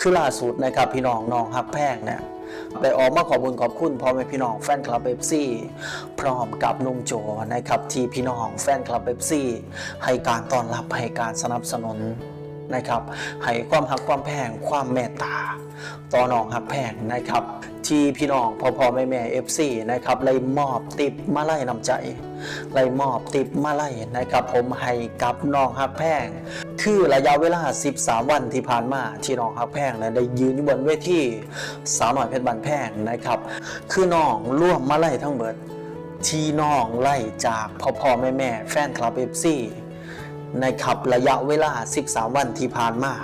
คือล่าสุดนะครับพี่น้องน้องฮักแพงเนี่ยได้ออกมาขอบุญขอบคุณพ่อแม่พี่น้องแฟนคลับเบปซี่พร้อมกับนุ่มโจนะครับที่พี่น้องแฟนคลับเบปซี่ให้การต้อนรับให้การสนับสนุน นะครับให้ความหักความแพงความเมตตา ต่อน้องฮักแพงนะครับ ที่พี่น้องพ่อพ่อแม่แม่เอฟซีนะครับเลยมอบติบมาไล่นำใจเลยมอบติบมาไล่นะครับ ผมให้กับน้องฮักแพงคือระยะเวลา 13 วันที่ผ่านมาที่น้องฮักแพงนะได้ยืนอยู่บนเวทีสาวหน่อยเพชรบันแพงนะครับ คือน้องร่วมมาไล่ทั้งเบิด ที่น้องไล่จากพ่อพ่อแม่แม่แฟนคลับเอฟซี นะครับระยะเวลา 13 วันที่ผ่านมา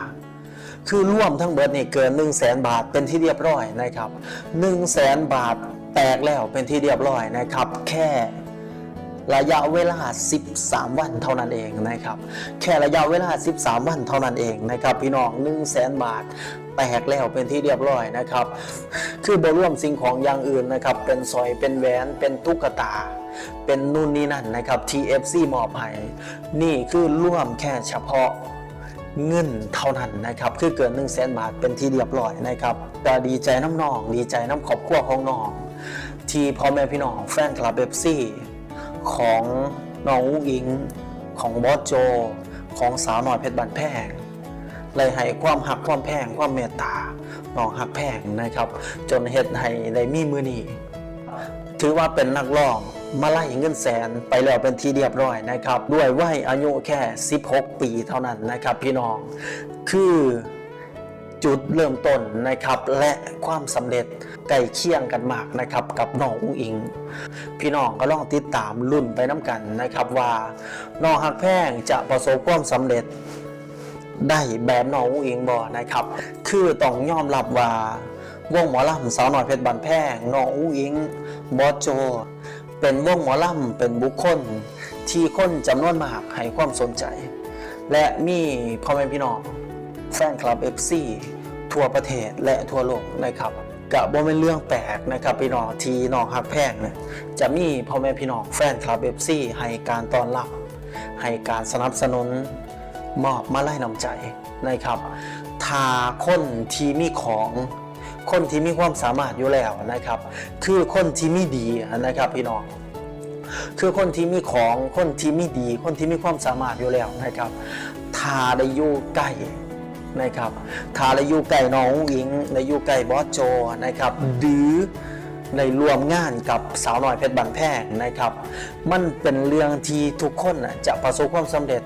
คือร่วมทั้งเบิดนี่เกิน 1 0 0 0 0แบาทเป็นที่เรียบร้อยนะครับ 1 0 0 0 0แบาทแตกแล้วเป็นที่เรียบร้อยนะครับ แค่ ระยะเวลา 13 วันเท่านั้นเองนะครับ แค่ระยะเวลา 13 วันเท่านั้นเองนะครับ พี่น้อง1 0 0 0 0แบาทแตกแล้วเป็นที่เรียบร้อยนะครับ คือบร่วมสิ่งของอย่างอื่นนะครับ เป็นสร้อยเป็นแหวนเป็นตุ๊กตา เป็นนู่นนี่นั่นนะครับ TFC มอบให้นี่คือร่วมแค่เฉพาะเงินเท่านั้นนะครับ คือเกิน1 0 0 0 0แบาทเป็นที่เรียบร้อยนะครับก็ดีใจน้ำนอง ดีใจน้ำครอบครัวของน้อง ที่พ่อแม่พี่น้องแฟนคลับเบบซี่ ของน้องอุ้งอิง ของบอสโจ ของสาวหน่อยเพชรบันแพงเลยให้ความหักความแพงความเมตตาน้องหักแพงนะครับ จนเฮ็ดให้ได้มีมือนีถือว่าเป็นนักร้องมาไล่เงินแสนไปแล้วเป็นทีเรียบร้อยนะครับ ด้วยวัยอายุแค่ 16 ปีเท่านั้นนะครับ พี่น้องคือ จุดเริ่มต้นนะครับและความสำเร็จใกล้เคียงกันมากนะครับกับน้องอุ้งอิง พี่น้องก็ลองติดตามรุ่นไปน้ำกันนะครับว่าน้องหักแพงจะประสบความสำเร็จได้แบบน้องอุ้งอิงบอนะครับ คือต้องยอมรับว่าวงหมอลำสาวหน้อยเพชรบันแพงน้องอุ้งอิงบอสโจ เป็นวงหมอลำเป็นบุคคลที่คนจำนวนมากให้ความสนใจ และมีพ่อแม่พี่น้อง แฟนคลับ FC ทั่วประเทศและทั่วโลกนะครับกับบ่เป็นเรื่องแปลกนะครับพี่น้องทีน้องฮักแพงเนี่ยจะมีพ่อแม่พี่น้องแฟนคลับ FC ให้การต้อนรับให้การสนับสนุนมอบมาไล่นำใจนะครับถ้าคนที่มีของคนที่มีความสามารถอยู่แล้วนะครับ คือคนที่มีดีนะครับพี่น้องคือคนที่มีของคนที่มีดี คนที่มีความสามารถอยู่แล้วนะครับถ้าได้อยู่ใกล้ นะครับถ้าได้อยู่ใกล้น้องหญิงได้อยู่ใกล้บอสโจนะครับหรือในรวมงานกับสาวน้อยเพชรบันแพงนะครับ มันเป็นเรื่องที่ทุกคนน่ะจะประสบความสำเร็จ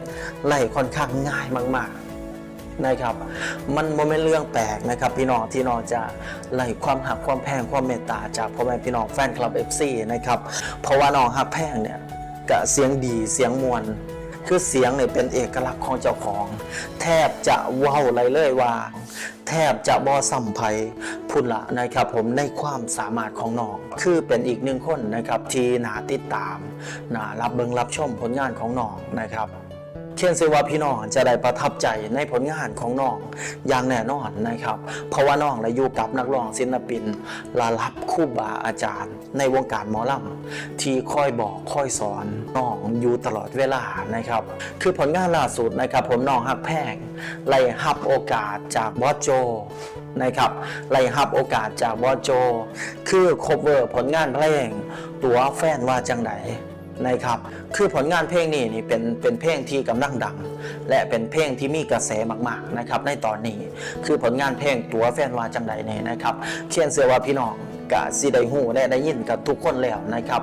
ไล่ค่อนข้างง่ายมาก ๆนะครับ มันโมเมนเรื่องแปลกนะครับพี่น้องที่น้องจะไล่ความหักความแพงความเมตตาจากพ่อแม่พี่น้องแฟนคลับ FC นะครับเพราะว่าน้องหักแพงเนี่ยกะเสียงดีเสียงมวล คือเสียงเนี่ยเป็นเอกลักษณ์ของเจ้าของ แทบจะว้าวไรเลยว่า แทบจะบอสัมภัยพุ่นละนะครับผมในความสามารถของน้อง คือเป็นอีกหนึ่งคนนะครับที่นาติดตามนารับเบิงรับชมผลงานของน้องนะครับ เชื่อสิว่าพี่น้องจะได้ประทับใจในผลงานของน้องอย่างแน่นอนนะครับ เพราะว่าน้องได้อยู่กับนักร้องศิลปินระลับคู่บาอาจารย์ ในวงการหมอลำที่คอยบอกคอยสอนน้องอยู่ตลอดเวลานะครับ คือผลงานล่าสุดนะครับ ผมน้องฮักแพงไล่ฮับโอกาสจากบอสโจนะครับไล่ฮับโอกาสจากบอสโจ คือคบเวอร์ผลงานเพลงตัวแฟนว่าจังไดนะครับ คือผลงานเพลงนี้นี่เป็นเป็นเพลงที่กำลังดัง และเป็นเพลงที่มีกระแสมากๆนะครับในตอนนี้คือผลงานเพลงตัวแฟนว่าจังใดเนี่ยนะครับเชื่อเสือว่าพี่น้องกะสิไดหูได้ได้ยินกับทุกคนแล้วนะครับ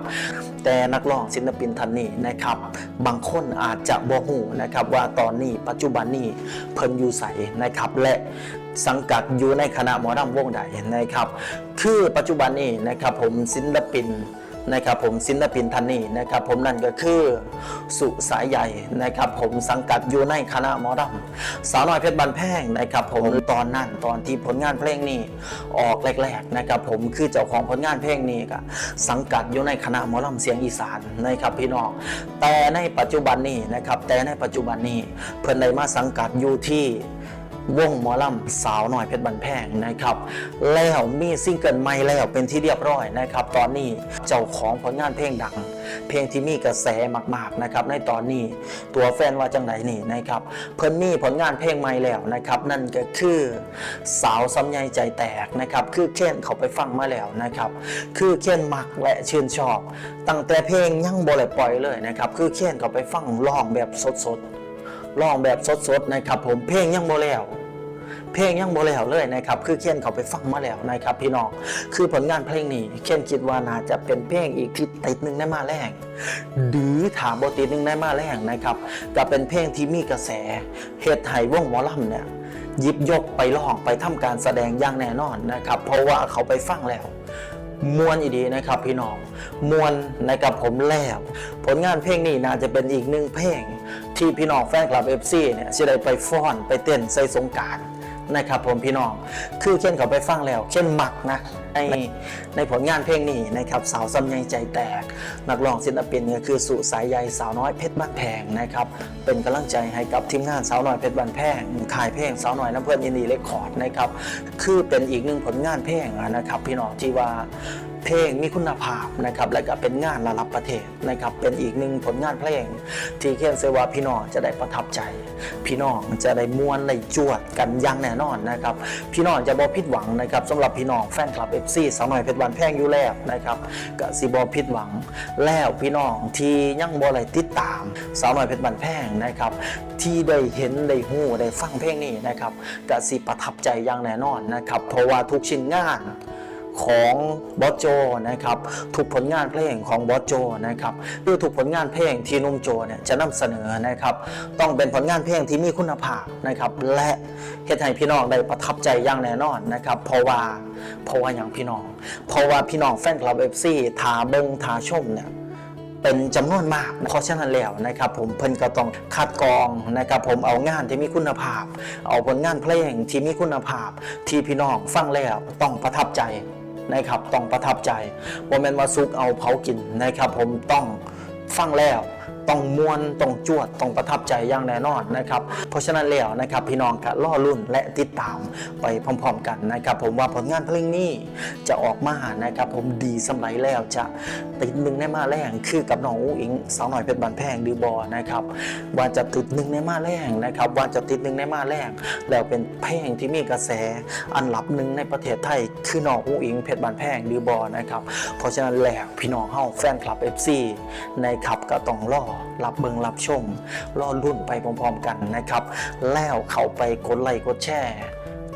แต่นักร้องศิลปินท่านนี้นะครับ บางคนอาจจะบ่หูนะครับว่าตอนนี้ปัจจุบันนี้เพิ่นอยู่ใสนะครับ และสังกัดอยู่ในคณะหมอลำวงใดนะครับ คือปัจจุบันนี้นะครับผมศิลปิน นะครับผมศิลปินท่านนี้นะครับผมนั่นก็คือสุสายใหญ่นะครับผมสังกัดอยู่ในคณะหมอลำสาวน้อยเพชรบันแพงนะครับผมตอนนั้นตอนที่ผลงานเพลงนี้ออกแรกๆนะครับผมคือเจ้าของผลงานเพลงนี้ก็สังกัดอยู่ในคณะหมอลำเสียงอีสานนะครับพี่น้องแต่ในปัจจุบันนี้นะครับแต่ในปัจจุบันนี้เพิ่นได้มาสังกัดอยู่ที่ วงหมอลำสาวหน่อยเพชรบันแพงนะครับ แล้วมีซิงเกิลใหม่แล้วเป็นที่เรียบร้อยนะครับ ตอนนี้เจ้าของผลงานเพลงดัง เพลงที่มีกระแสมากๆนะครับ ในตอนนี้ตัวแฟนว่าจังไหนนี่นะครับ เพิ่นมีผลงานเพลงใหม่แล้วนะครับ นั่นก็คือสาวสำใยใจแตกนะครับ คือเคนเขาไปฟังมาแล้วนะครับ คือเคนมักและชื่นชอบ ตั้งแต่เพลงยังบ่ได้ปล่อยเลยนะครับ คือเคนเขาไปฟังร้องแบบสดๆ ร้องแบบสดๆนะครับผมเพลงยังบ่แล้ว เพลงยังบ่แล้วเลยนะครับคือเคนเขาไปฟังมาแล้วนะครับพี่น้องคือผลงานเพลงนี้เคนคิดว่าน่าจะเป็นเพลงอีกที่ติดหนึ่งในมาแรงหรือถามบติดหนึ่งในมาแรงนะครับก็เป็นเพลงที่มีกระแสเฮ็ดให้วงหมอลำเนี่ยหยิบยกไปร้องไปทำการแสดงอย่างแน่นอนนะครับเพราะว่าเขาไปฟังแล้ว มวนอีดีนะครับพี่น้องมวนนะครับผมแล้วผลงานเพลงนี้น่าจะเป็นอีกหนึ่งเพลง ที่พี่น้องแฟนคลับเอฟซีเนี่ยจะได้ไปฟ้อนไปเต้นใส่สงการ นะครับผมพี่น้อง คือเช่นเขาไปฟังแล้ว เช่นหมักนะในในผลงานเพลงนี้นะครับสาวสำยังใจแตก นักร้องศิลปินก็คือสุสายใยสาวน้อยเพชรบ้านแพงนะครับ เป็นกำลังใจให้กับทีมงานสาวน้อยเพชรบ้านแพงขายเพลงสาวน้อยน้ำเพื่อนยินดีเลคคอร์ดนะครับ คือเป็นอีกหนึ่งผลงานเพลงอะนะครับ พี่น้องที่ว่า เพลงมีคุณภาพนะครับและก็เป็นงานระดับประเทศนะครับเป็นอีกหนึ่งผลงานเพลง ที่เคียนเซวาพี่น้องจะได้ประทับใจ พี่น้องจะได้มวนได้จวดกันอย่างแน่นอนนะครับพี่น้องจะบอผิดหวังนะครับสำหรับพี่น้องแฟนคลับเอฟซีสาวหน่อยเพชรวันแพงอยู่แล้วนะครับก็สิบอผิดหวัง แล้วพี่น้องที่ยังบอไรติดตามสาวหน่อยเพชรวันแพงนะครับที่ได้เห็นได้หูได้ฟังเพลงนี้นะครับก็สิประทับใจอย่างแน่นอนนะครับเพราะว่าทุกชิ้นงาน ของบอสโจนะครับทุกผลงานเพลงของบอสโจนะครับคือทุกผลงานเพลงที่นุ่มโจเนี่ยจะนำเสนอนะครับ ต้องเป็นผลงานเพลงที่มีคุณภาพนะครับ และเฮ็ดให้พี่น้องได้ประทับใจอย่างแน่นอนนะครับเพราะว่าเพราะว่าอย่างพี่น้อง เพราะว่าพี่น้องแฟนคลับเอฟซีทาเบิงทาชมเนี่ยเป็นจำนวนมากเพราะฉะนั้นแล้วนะครับ ผมเพิ่นก็ต้องคัดกรองนะครับ ผมเอางานที่มีคุณภาพ เอาผลงานเพลงที่มีคุณภาพ ที่พี่น้องฟังแล้วต้องประทับใจ นะครับต้องประทับใจโมเมนต์ว่าซุกเอาเผากินนะครับผมต้องฟังแล้ว ต้องมวนต้องจวดต้องประทับใจอย่างแน่นอนนะครับ เพราะฉะนั้นแล้วนะครับพี่น้องก็ล่อรุ่นและติดตามไปพร้อม ๆ กันนะครับ ผมว่าผลงานเพลงนี้จะออกมานะครับ ผมดีสำไรแล้วจะติดหนึ่งในมาแรงคือกับน้องอุ้อิงสาวหน่อยเป็นบันแพงดือบอนะครับว่าจะติดหนึ่งในมาแรงนะครับว่าจะติดหนึ่งในมาแรงแล้วเป็นเพลงที่มีกระแสอันดับหนึ่งในประเทศไทยคือน้องอุ้อิงเพชรบันแพงดือบอนะครับเพราะฉะนั้นแล้วพี่น้องเฮาแฟนคลับ FC นะครับก็ต้องรอรับเบิงรับชมรอรุ่นไปพร้อมๆกันนะครับ แล้วเขาไปกดไลค์กดแชร์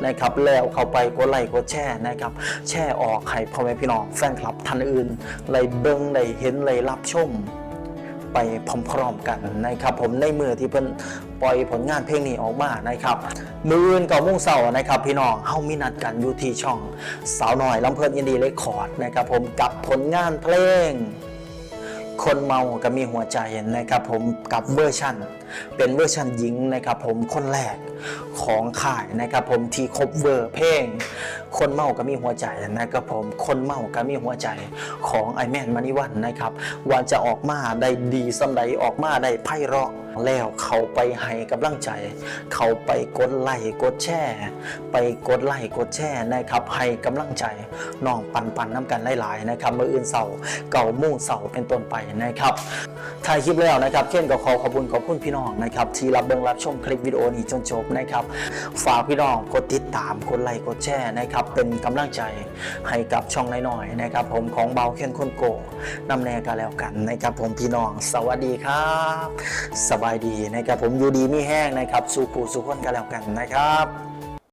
นะครับแล้วเข้าไปกดไลค์กดแชร์นะครับ แชร์ออกให้พ่อแม่พี่น้องแฟนคลับท่านอื่นเลยเบิงเลยเห็นเลยรับชม ไปพร้อมๆกันนะครับ ผมในมือที่เพิ่นปล่อยผลงานเพลงนี้ออกมานะครับ มืออื่นเก่ามุ่งเสาร์นะครับ พี่น้องเฮามีนัดกันอยู่ที่ช่อง สาวหน้อยลำเพลินยินดีเลคคอร์ดนะครับ ผมกับผลงานเพลง คนเมาก็มีหัวใจนะครับผมกับเวอร์ชันเป็นเวอร์ชันหญิงนะครับผมคนแรกของข่ายนะครับผมที่คบเวอร์เพลง คนเมาก็มีหัวใจนะครับผมคนเมาก็มีหัวใจของไอแมนมานิวันนะครับว่าจะออกมาได้ดีสำใดออกมาได้ไพเราะแล้วเขาไปให้กำลังใจ เขาไปกดไลค์กดแชร์ไปกดไลค์กดแชร์นะครับให้กำลังใจน้องปันปันน้ำกันหลายๆนะครับเมื่ออื่นเสาร์เก่ามุ่งเสาร์เป็นต้นไปนะครับถ่ายคลิปแล้วนะครับเคนก็ขอขอบคุณขอบคุณพี่น้องนะครับที่รับเบิ่งรับชมคลิปวิดีโอนี้จนจบนะครับฝากพี่น้องกดติดตามกดไลค์กดแชร์นะครับเป็นกำลังใจให้กับช่องน้อยๆนะครับ ผมของเบาเคนคนโกนำแนกันแล้วกันนะครับผมพี่น้อง สวัสดีครับ สบายดีนะครับผมอยู่ดีไม่แห้งนะครับสุขปู่สู่คนกันแล้วกันนะครับ